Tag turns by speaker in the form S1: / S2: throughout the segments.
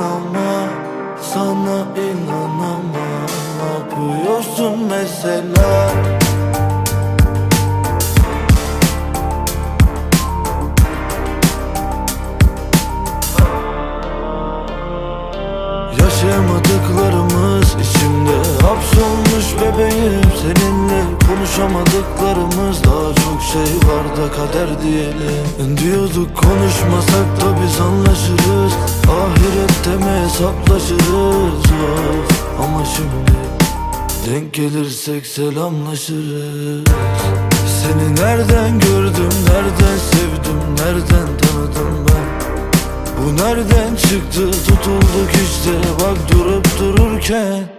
S1: ama Sana inanamam. Ne yapıyorsun mesela? Yaşayamadıklarımız içimde hapsolmuş bebeğim. Seninle konuşamadıklarımız daha çok şey var da kader diyelim. Diyorduk konuşmasak da biz anlaşırız. Ahirette mi hesaplaşırız. Of. Ama şimdi denk gelirsek selamlaşırız. Seni nereden gördüm, nereden sevdim, nereden tanıdım ben? Bu nereden çıktı? Tutulduk işte bak durup dururken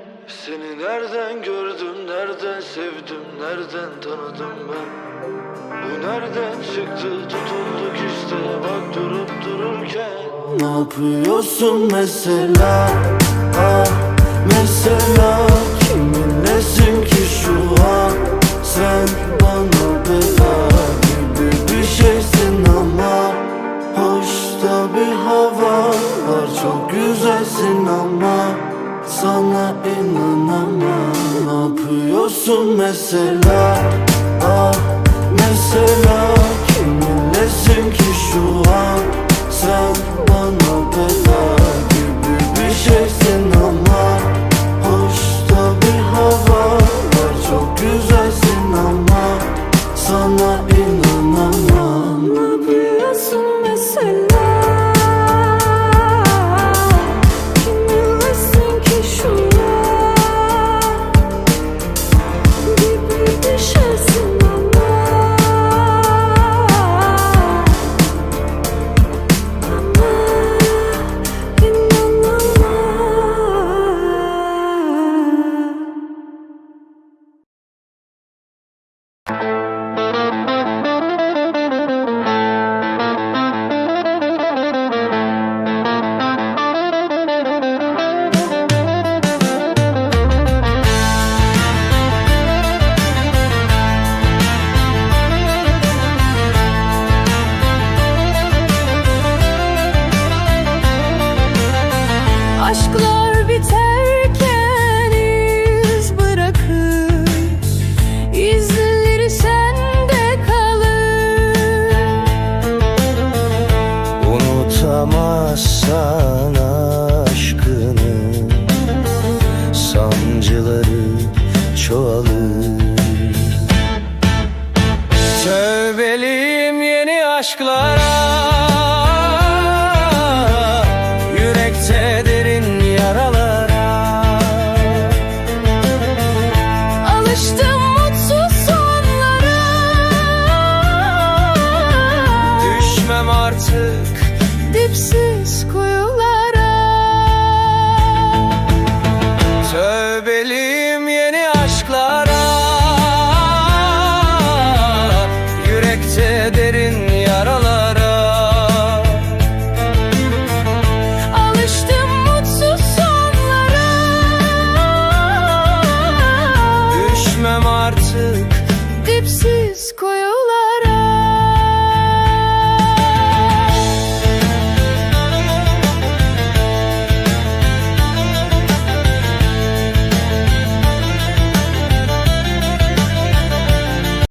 S1: nereden sevdim nereden tanıdım ben? Bu nereden çıktı tutulduk işte bak durup dururken. Ne yapıyorsun mesela? Ah mesela kiminlesin ki şu an Sen Sana inanamam. Ne yapıyorsun mesela? Ah mesela kiminlesin ki şu an
S2: Aşklar biterken iz bırakır. İzleri sende kalır.
S1: Unutamazsan aşkını Sancıları çoğalır. Tövbeliyim yeni aşklara artık
S2: dipsiz